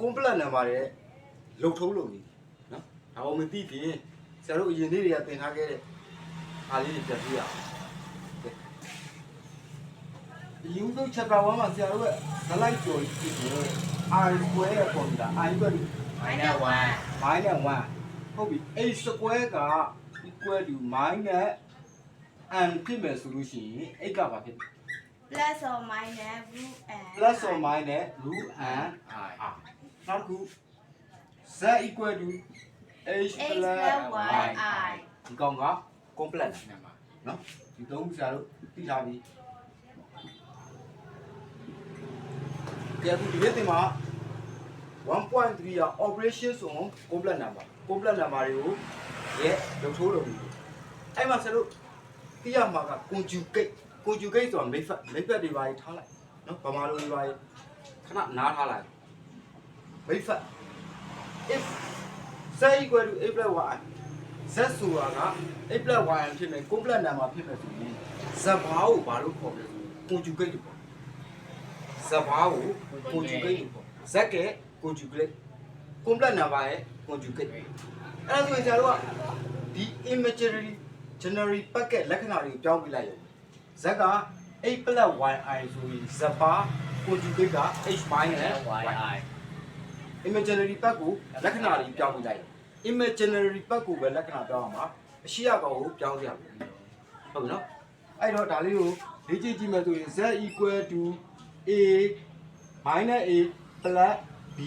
complex number ရဲ့လုံထုံးလုံနေနော်ဒါအောင်မသိခင်ဆရာတို့အရင်နေ့တွေကသင်ထားခဲ့တဲ့အားလေးတွေပြန်ပြရအောင်ဒီယူဆုံး chapter 1မှာဆရာတို့ရဲ့ slide ကြော်ကြီးဖြစ်တယ် i square ရဲ့ formula i equal to minus 1 minus 1ဟုတ်ပြီ a square က equal to minus n ဖြစ်မယ်ဆိုလို့ရှိရင်8ကဘာဖြစ်လဲ plus or minus root and plus or minus root n i r နောက်တစ်ခု z equal to h x plus plus y i ဒီကောင်က complex number နော်ဒီသုံးခုဆရာတို့သိထားပြီကဲအခုဒီနေ့သင်မှာ1.3ရ operations on complex number complex number တွေကိုရဲ့လုံထိုးလို့ပြီအဲ့မှာဆရာတို့သိရမှာက conjugate conjugate ဆိုတာမိတ်ဖက်မိတ်ဖက်တွေပါထားလိုက်နော်ဗမာလိုတွေပါခဏနားထားလိုက် မိတ်ဖက် if z equal to a plus y z ဆိုတာက a plus y ဖြစ်မယ် complex number ဖြစ်မယ်ဆိုရင်ဇဘာကိုဘာလို့ခေါ်လဲဆိုရင် conjugate လို့ခေါ်တယ်ဇဘာကို conjugate လို့ခေါ်တယ် z က conjugate complex number ရဲ့ conjugate အဲ့ဒါဆိုရင်ဆရာတို့ကဒီ imaginary generary packet လက္ခဏာတွေကိုပြောင်းပြလိုက်ရုံ z က a plus yi ဆိုရင်ဇဘာ conjugate က h minus y yi imaginary ဘက်ကိုလက္ခဏာတွေပြောင်းပြလိုက်တယ် imaginary ဘက်ကိုပဲလက္ခဏာပြောင်းအောင်ပါအရှိရကောင်ကိုပြောင်းပြရမယ်ဟုတ်ပြီနော်အဲ့တော့ဒါလေးကိုလေ့ကျင့်ကြည့်မယ်ဆိုရင် z equal to a minus a plus bi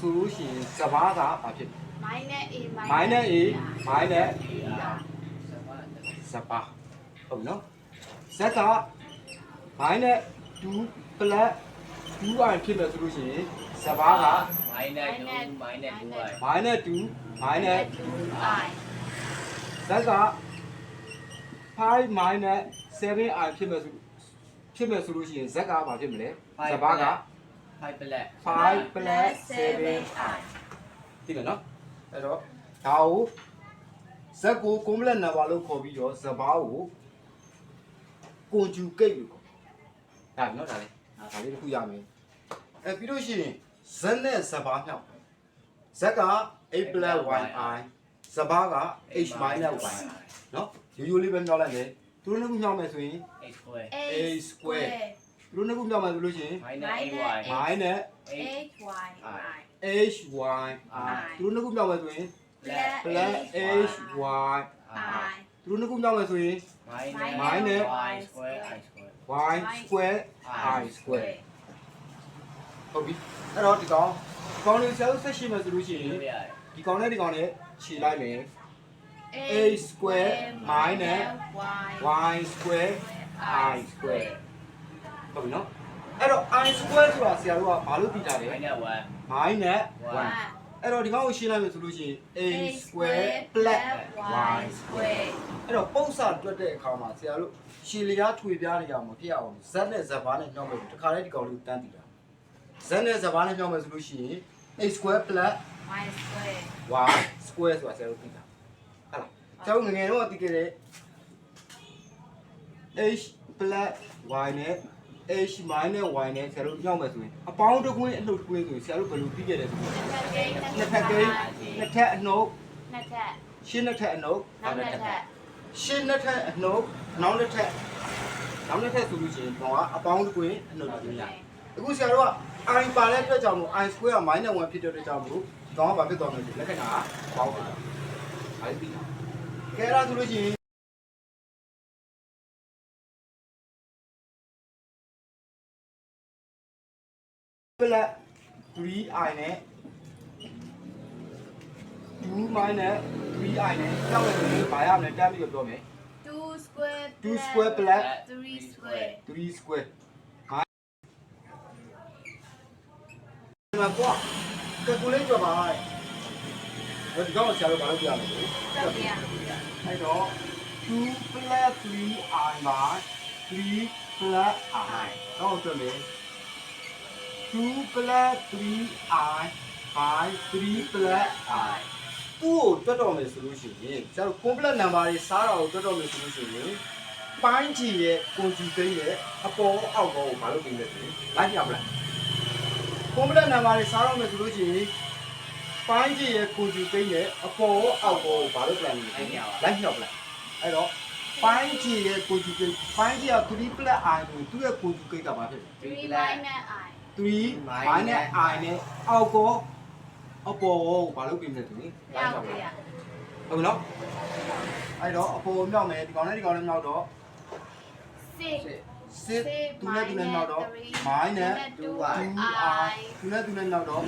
ဆိုလို့ရှိရင်စဘာကဘာဖြစ်လဲ minus a minus a minus i စဘာဟုတ်ပြီနော် z က minus 2 plus 2i ဖြစ်မယ်ဆိုလို့ရှိရင်စဘာက minus 2 minus 2i minus 2 minus 2i ဇက်က5 minus 7i ဖြစ်မယ်ဆိုဖြစ်မယ်ဆိုလို့ရှိရင်ဇက်ကဘာဖြစ်မလဲဇဘာက5 plus 5 plus 7i သိမယ်နော်အဲ့တော့ဒါကိုဇက်ကို complex number လို့ခေါ်ပြီးတော့ဇဘာကို conjugate လို့ခေါ်ဒါနော်ဒါလေးဒါလေးတစ်ခုရမယ် အဲပြီးလို့ရှိရင်ဇက်နဲ့ဇဘာမြောက်ဇက်က a plus yi ဇဘာက h minus y နော်ရိုးရိုးလေးပဲမြောက်လိုက်မယ်သူတို့နှစ်ခုမြောက်မယ်ဆိုရင် a square a square သူတို့နှစ်ခုမြောက်မယ်ဆိုလို့ရှိရင် minus ay minus h y i h y r သူတို့နှစ်ခုမြောက်မယ်ဆိုရင် plus h y i သူတို့နှစ်ခုမြောက်မယ်ဆိုရင် minus y square i square y square i square ဟုတ်ပြီအဲ့တော့ဒီကောင်ဒီကောင်လေးဆယ်ဆက်ရှိမယ်ဆိုလို့ရှိရင်လို့ရတယ်ဒီကောင်နဲ့ဒီကောင်နဲ့ခြေလိုက်မယ် a square minus y y square i square ဟုတ်ပြီနော်အဲ့တော့ i square ဆိုတာဆရာတို့ကဘာလို့သိကြလဲ minus 1 minus 1 1အဲ့တော့ဒီကောင်ကိုရှင်းလိုက်မယ်ဆိုလို့ရှိရင် a a square square plus plus y square အဲ့တော့ပုံစံတွက်တဲ့အခါမှာဆရာတို့ရှည်လျားထွေပြားနေအောင်မဖြစ်အောင်ဇက်နဲ့ဇဘာနဲ့ညှောင်းမယ်တခါတည်းဒီကောင်လေးကိုတန်းတည်တာ ဇက်နဲ့ဇဘာနဲ့ညှောင်းမယ်ဆိုလို့ရှိရင် a square plus y square y square ဆိုတာဆရာတို့သိတာဟုတ်လားကျောင်းငယ်ငယ်တော့သိခဲ့တဲ့ h plus y နဲ့ h minus y နဲ့ဆရာတို့ညှောင်းမယ်ဆိုရင်အပေါင်းတစ်ခွင်းအနှုတ်တစ်ခွင်းဆိုရင်ဆရာတို့ဘယ်လိုသိခဲ့လဲဆိုတော့နှစ်ဖက်ကိန်းနှစ်ဖက်ကိန်းနှစ်ထက်အနှုတ်နှစ်ထက်ရှင်းနှစ်ထက်အနှုတ်နောက်နှစ်ထက်ရှင်းနှစ်ထက်အနှုတ်နောက်နှစ်ထက်နောက်နှစ်ထက်ဆိုလို့ရှိရင်တော့အပေါင်းတစ်ခွင်းအနှုတ်တစ်ခွင်းရ အခုဆရာတို့က i ပါတဲ့အတွက်ကြောင့်မို့ i square က -1 ဖြစ်တဲ့အတွက်ကြောင့်မို့ဒီကောင်ကဘာဖြစ်သွားမလဲဆိုလက္ခဏာကပေါင်းသွားတာအဲ့ဒီကဲအဲ့ဒါဆိုလို့ရှိရင် plus 3i နဲ့ 2 minus 3i နဲ့ကြောက်ရလို့ဘာရမလဲတန်းပြီးတော့ပြောမယ် 2 square 2 square plus 3 square 3 square ဟာဒီ မှာကွာ calculate ကြပါအဲ့ဒီကောင်ဆရာတို့ဘာလုပ်ပြရမလဲတော့ပြရအဲ့တော့2 plus 3i မှာ3 plus i တော့တွေ့မယ်2 plus 3i by 3 plus i သူ့ကိုတွက်တော့မယ်ဆိုလို့ရှိရင်ကျတော့ complex number တွေစားတာကိုတွက်တော့မယ်ဆိုလို့ရှိရင်ပိုင်းချီရဲ့ conjugate ရဲ့အပေါ်အောက်ကောကိုမလုပ်ပြီးလဲဆိုရင်လိုက်ပြမလား complex number တွေစားတော့မယ်ဆိုလို့ရှိရင်ပိုင်းကြီးရဲ့ကိုဂျူကိန်းနဲ့အပေါ်ရောအောက်ပေါ်ကိုဘာလို့ပြန်လဲလိုက်မြောက်လိုက်အဲ့တော့ပိုင်းကြီးရဲ့ကိုဂျူကိန်းပိုင်းကြီးက3 plus i ကိုသူ့ရဲ့ကိုဂျူကိန်းကဘာဖြစ်လဲ3 minus i 3 minus i နဲ့အောက်ကောအပေါ်ကိုဘာလို့ပြင်လဲသူလေရောက်ပြီရဟုတ်နော်အဲ့တော့အပေါ်မြောက်မယ်ဒီကောင်နဲ့ဒီကောင်နဲ့မြောက်တော့6 စစ်သူနဲ့သူနဲ့မြောက်တော့ minus 2i သူနဲ့သူနဲ့မြောက်တော့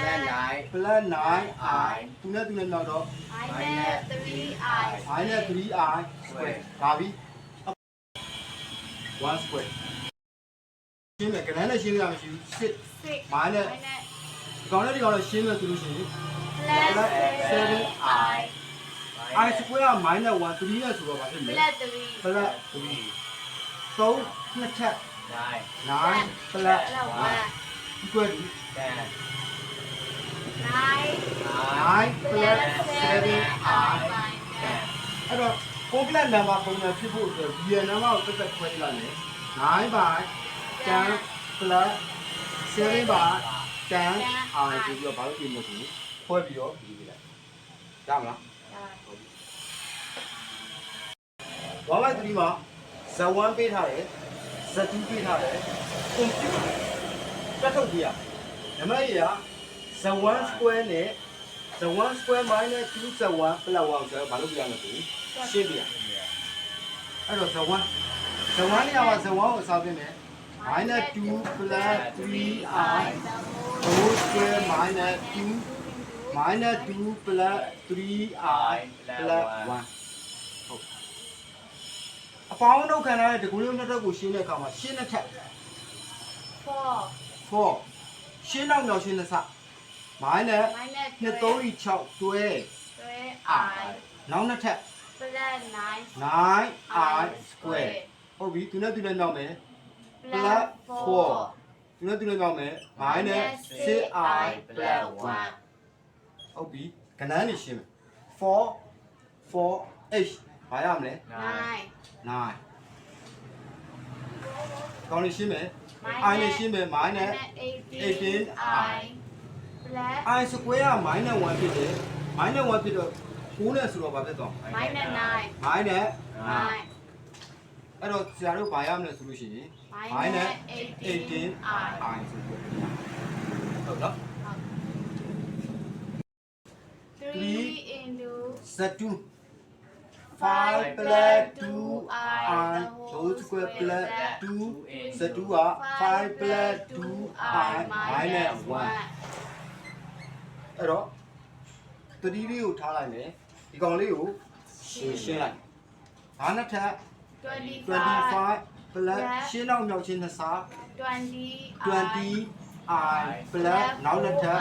Plan plus nine. plus 9i သူနဲ့သူနဲ့မြောက်တော့ minus 3i minus 3i square ဒါပြီ1 square ရှင်းမယ်ကနန်းနဲ့ရှင်းရမှာရှိဘူးစစ်6 minus ဒီကောင်နဲ့ဒီကောင်နဲ့ရှင်းမယ်ဆိုလို့ရှိရင် plus 7i i square က minus 1 3နဲ့ဆိုတော့ဘာဖြစ်မလဲ plus 3 plus 3 3နှစ်ချက် Nine. 9 plus 1 equal to Ten. 9 Nine. 9 plus 7i Ten. အဲ့တော့ complex number ပုံစံဖြစ်ဖို့အတွက် real number ကိုတက်တက်ခွဲလိုက်မယ်9 by 10 plus 7 by 10 i ဆိုပြီးတော့ဘာလို့ပြင်မလို့ခွဲပြီးတော့ပြီးပြီလားရမလား1 by 3မှာ z1 ပေးထားတယ် z2 ပေးထားတယ် compute တက်ထုတ်ပြရနံပါတ်ရz1 square နဲ့ z1 square minus 2z1 plus 1ဆိုတော့ဘာလို့ပြရမလဲရှင်းပြရအဲ့တော့ z1 z1 နေရာမှာ z1 ကိုအစားပေးမယ် minus 2 plus 3i whole square minus 2 minus 2 plus 3i plus 1ဟုတ် အပေါင်းတော့ခံရတဲ့ဒီကူလေးနှစ်ထပ်ကိုရှင်းတဲ့အခါမှာရှင်းတဲ့ထက်4 4ရှင်းတော့မြောက်ရှင်းတဲ့စ minus minus 2 3 6တွဲ 3i နောက်နှစ်ထပ် plus 9 9i square ဟုတ်ပြီသူနဲ့သူနဲ့မြောက်မယ် plus 4သူနဲ့သူနဲ့မြောက်မယ် minus 6i plus 1ဟုတ်ပြီကဏ္ဍနေရှင်းမယ်4 4h ဘာရမလဲ Nine. 9 9ကောင်းနေရှင်းမယ် i နဲ့ရှင်းမယ် minus 18i plus i square က minus 1ဖြစ်တယ် minus 1ဖြစ်တော့9နဲ့ဆိုတော့ဘာဖြစ်သွား minus 9 minus 9အဲ့တော့ဆရာတို့ဘာရမလဲဆိုလို့ရှိရင် minus 18i 18i ဆိုပြီးဟုတ်နော်3 into z2 5 5 plus plus 2i 2i whole square plus 2 z2 က5 plus 2i minus 1အဲ့တော့တတိလေးကိုထားလိုက်မယ်ဒီကောင်လေးကိုရှင်းရှင်းလိုက်ဘာနဲ့ထပ်25 25 plus ရှင်းတော့မြောက်ချင်းနှစ်စား20 20i plus နောက်တစ်ထပ်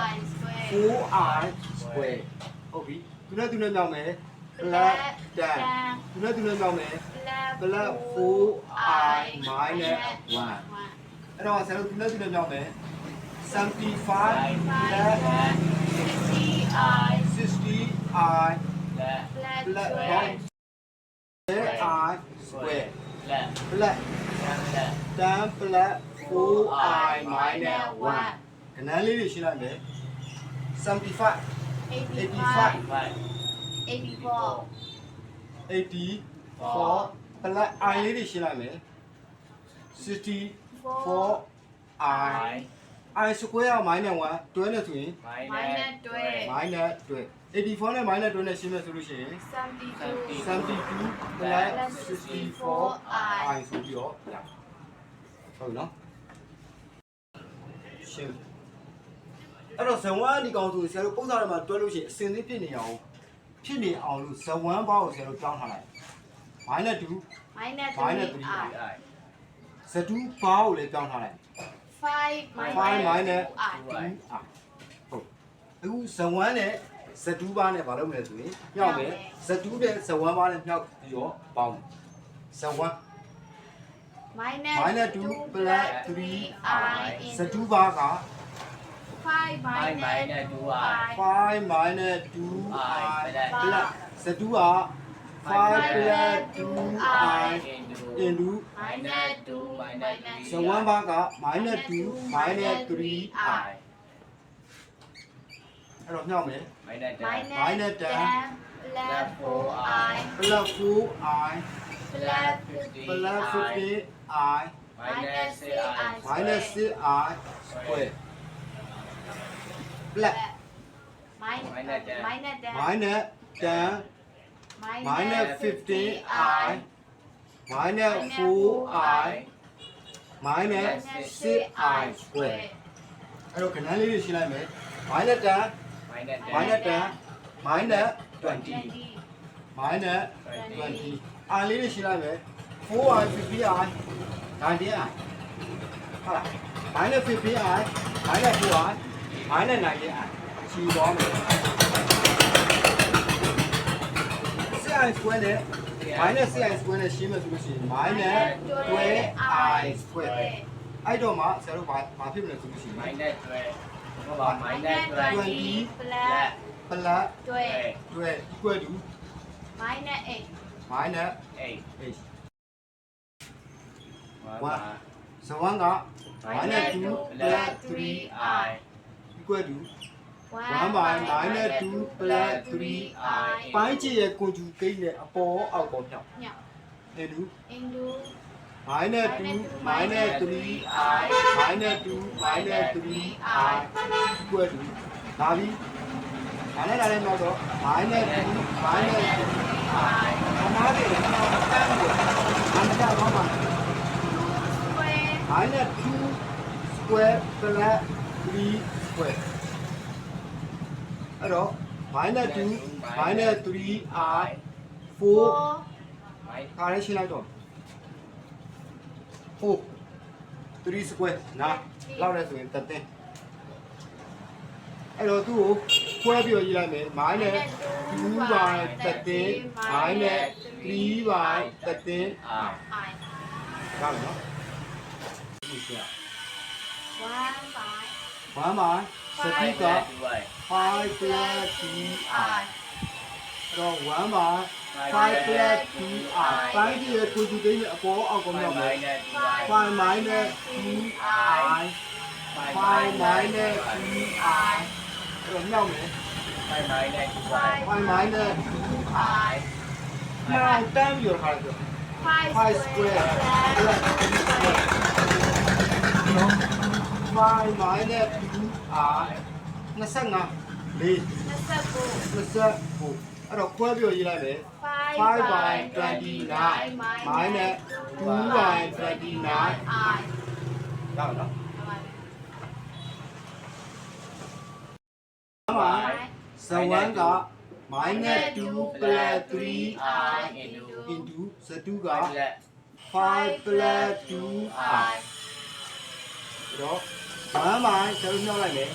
4i square ဟုတ်ပြီသူနဲ့သူနဲ့မြောက်မယ် plus 10သူနဲ့သူနဲ့မြောက်မယ် plus 4i minus 1အဲ့တော့ဆရာတို့သူနဲ့သူနဲ့မြောက်မယ် 75 plus 60i 60i Let. plus plus 12 i square Let. plus Ten. 10 plus 4i minus 1ကနန်းလေးတွေရှင်းလိုက်မယ်75 85 Five. 84 84 plus i လေးတွေရှင်းလိုက်မယ်64 i i square က minus 1တွဲနေဆိုရင် minus 12 minus တွဲ84နဲ့ minus တွဲနဲ့ရှင်းမယ်ဆိုလို့ရှိရင်72 72 plus 64 i ဆိုပြီးတော့ရဟုတ်နော်ရှင်းအဲ့တော့ဇဝန်းဒီကောင်ဆိုဆရာတို့ပုံစံထဲမှာတွဲလို့ရှိရင်အစင်သေးဖြစ်နေအောင် ဖြစ်နေအောင်လို့ဇဝန်းဘောက်ကိုဆရာတို့ကြောင်းထားလိုက် minus 2 minus minus 3i Three. I. ဇတူဘောက်ကိုလည်းကြောင်းထားလိုက်5 5 minus 2i 2 i ဟုတ်အခုဇဝန်းနဲ့ဇတူဘာနဲ့ဘာလုပ်မလဲဆိုရင်ညှောက်မယ်ဇတူနဲ့ဇဝန်းဘာနဲ့ညှောက်ပြီးတော့ပေါင်းဇဝန်း minus minus 2 2 plus plus 3i 3i ဇတူဘာက 5 Five minus minus 2i 5 minus 2i plus ဇတူက5 plus 2i Into. into minus 2 minus ဇဝန်းဘာက minus 2 minus 3i အဲ့တော့မြောက်မယ် minus 10 minus 10 plus 4i plus 4i plus plus 50i 50i minus 6i minus 6i square plus minus Minus 10. minus 10 minus 10 minus 50i minus 4i minus 6i square အဲ့တော့ခဏလေးတွေရှင်းလိုက်မယ် minus 10 minus 10 minus 10 minus 20 20 minus 20 i လေးတွေရှင်းလိုက်မယ် 4i 50i 90i ဟုတ်လား minus 50i minus 4i minus 90i ချီသွားမယ် 6i square နဲ့ minus 6i square နဲ့ရှင်းမယ်ဆိုလို့ရှိရင် minus 12i square အဲ့တော့မှဆရာတို့ဘာဘာဖြစ်မလဲဆိုလို့ရှိရင် minus 12ဟုတ်ပါ minus 20 20 plus plus 12 12 equal to minus 8 minus 8 8 1 so 1က minus 2 plus 3i equal to 1 by minus 2 plus 3i ပိုင်းချေရဲ့ conjugate နဲ့အပေါ်အောက်ပေါ်ဖြောက်ညောင်း into into minus 2 minus 3i minus 2 minus 3i equal to ဒါပြီဒါနဲ့ဒါနဲ့တော့တော့ minus 2 minus 3i အမားတွေကတော့တန်းတယ်အမှန်တော့ပါ square minus 2 square plus 3 square အဲ့တော့ minus 2 minus 3i 4 4ခါရရှင်းလိုက်တော့4 3 square နာလောက်လဲဆိုရင်တသိန်းအဲ့တော့သူ့ကိုခွဲပြီးတော့ရေးလိုက်မယ် minus 2 by တသိန်း minus 3 by တသိန်း i i ဒါမယ်နော်ဒီရှင်း1 by 1 by စတိက 2i 5 plus 2i တော့1 by 5 plus 2i ပိုင်းကြီးရဲ့ကိုကြည့်သိမ်းအပေါ်အောက်ကောမြောက်မယ် minus 5 minus 2i 5 minus 2i အဲ့တော့မြောက်မယ်5 minus 2i 5 minus 2i နောက် တန်းပြီးတော့ခါလိုက်တော့5 5 square plus နော်5 minus 2i 25 4 29 29အဲ့တော့ခွဲပြီးတော့ရေးလိုက်မယ်5 5 by 29 minus 2 by 29 i ရအောင်နော်5 by 7က minus 2 plus 3i into 2က5 plus 2i တော့1 by ဆက်လို့မြောက်လိုက်မယ်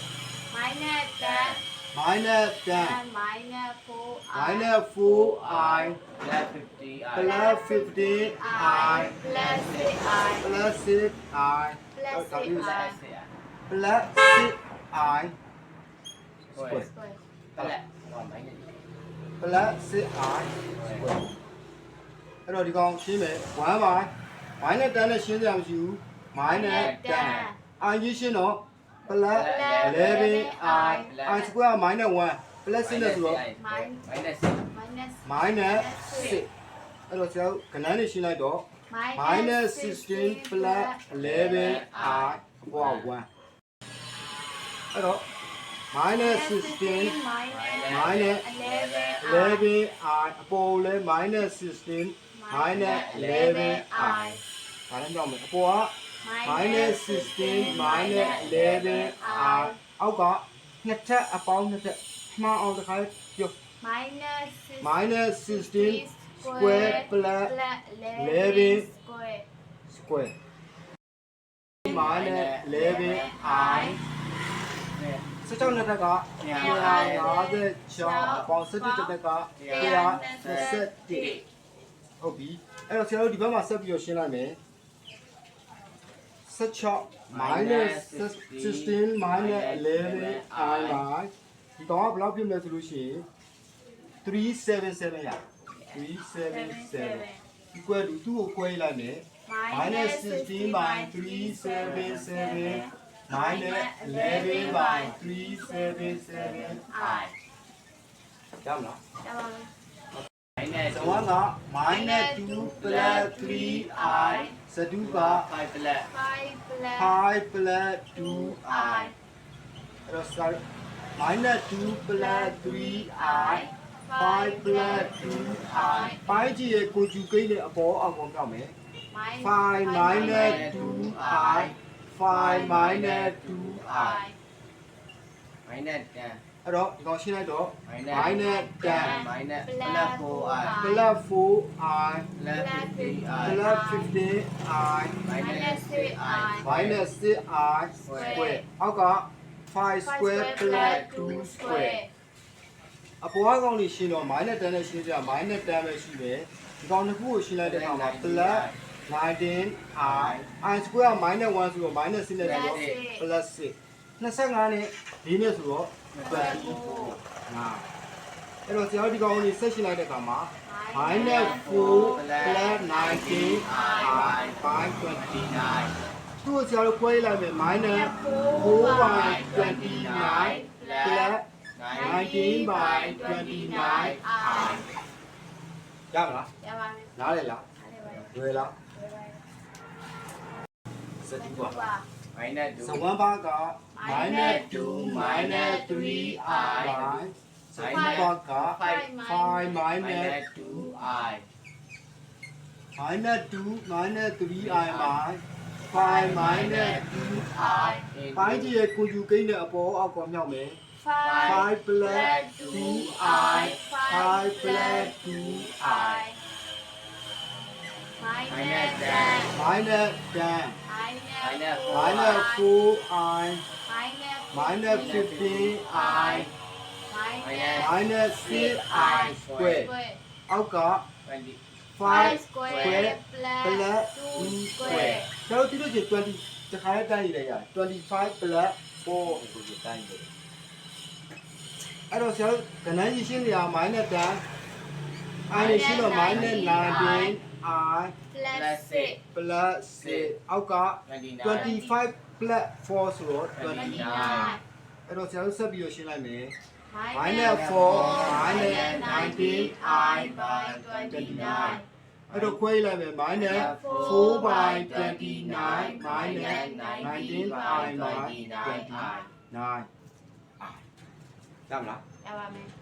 minus 10 minus 10 and minus 4i minus 4i plus 50i plus 50i plus 6i plus 6i plus ဒါပြီး 6i plus 6i square square plus 1 minus plus 6i square အဲ့တော့ဒီကောင်ရှင်းမယ်1 by minus 10နဲ့ရှင်းကြမရှိဘူး minus 10 i ရေးရှင်းတော့ plus 11i i square minus 1 plus 6နဲ့ဆိုတော့ minus minus minus 6အဲ့တော့ကျွန်တော်ကဏ္ဍနဲ့ရှင်းလိုက်တော့ minus 16 plus 11i ဟော1အဲ့တော့ minus 16 minus 11i အပေါ်လဲ minus 16 minus 11i ဒါလည်းကြောက်မယ်အပေါ်က minus 16 minus 11i အောက်ကနှစ်ထပ်အပေါင်းနှစ်ထပ်မှားအောင်တစ်ခါပြော minus minus 16 square plus 11 square square minus 11i စကြောင်းနှစ်ထက်က156အပေါင်း17တစ်ထက်က121ဟုတ်ပြီအဲ့တော့ဆရာတို့ဒီဘက်မှာဆက်ပြီးတော့ရှင်းလိုက်မယ် 16 minus 16 minus 11i ပါဒီကောင်ကဘယ်လောက်ဖြစ်မလဲဆိုလို့ရှိရင်377ရ377 equal to 2ကိုခွဲလိုက်မယ် minus 16 by 377 minus 11 by 377 I ရမလားရပါမယ် minus ဇဝန်းက minus 2 plus 3i စတုက 5 plus 5 plus 5 plus 2i i အဲ့တော့ sorry minus 2 plus 3i 5 plus 2i ပိုင်းကြည့်ရဲ့ကိုကျူကိန်းနဲ့အပေါ်အောင်ကောင်ပြောက်မယ် 5 minus 2i 5 minus 2i minus 10 အဲ့တော့ဒီကောင်ရှင်းလိုက်တော့ minus minus 10 minus plus 4i plus 4i plus 50i plus 15i minus 6i minus 6i square အောက်က 5 square plus 2 square အပေါ်ကောင်လေးရှင်းတော့ minus 10နဲ့ရှင်းကြ minus 10ပဲရှိတယ်ဒီကောင်တစ်ခုကိုရှင်းလိုက်တဲ့အခါမှာ plus 19i i square က minus 1ဆိုတော့ minus 6နဲ့ဆိုတော့ plus 6 25နဲ့၄နဲ့ဆိုတော့ 24ဟာအဲ့တော့ဆရာတို့ဒီကောင်လေးဆက်ရှင်းလိုက်တဲ့အခါမှာ minus 4 plus 19i by 29သူ့ကိုဆရာတို့ခွဲလိုက်မယ် minus 4 by 29 plus 19 by 29i ရမလားရပါမယ်နားလေလားအဲ့ဒါပါလွယ်လားလွယ်ပါစတိပါပါ minus ဇ2ဝန်းပါက minus 2 minus 3i စတိပါက 5 minus minus 2i minus 2 minus 3i by 5 minus 2i ပိုင်းကြီးရဲ့ကိုယူကိန်းနဲ့အပေါ်အောက်ကောမြောက်မယ် 5 5 plus 2i 5 plus 2i minus 10 minus 10 minus minus 4i minus minus 15i minus minus 6i square အောက်က 20 5 square square plus plus 2 2 square square ကျွန်တော်တိလို့ချင်း20တခါလေးတိုင်းရရ25 plus 4ကိုတိုင်းတယ်အဲ့တော့ဆရာတို့ကဏ္ဍကြီးရှင်းနေရ minus 10 i နဲ့ရှင်းတော့ minus 19 i plus 6 plus 6အောက်က 29 25 plus 4ဆိုတော့29 29အဲ့တော့ဆရာတို့ဆက်ပြီးတော့ရှင်းလိုက်မယ် minus minus 4 minus 19i by 29အဲ့တော့ခွဲလိုက်မယ် minus 4 by 29 minus 19i by 29 9ရမလားရပါမယ်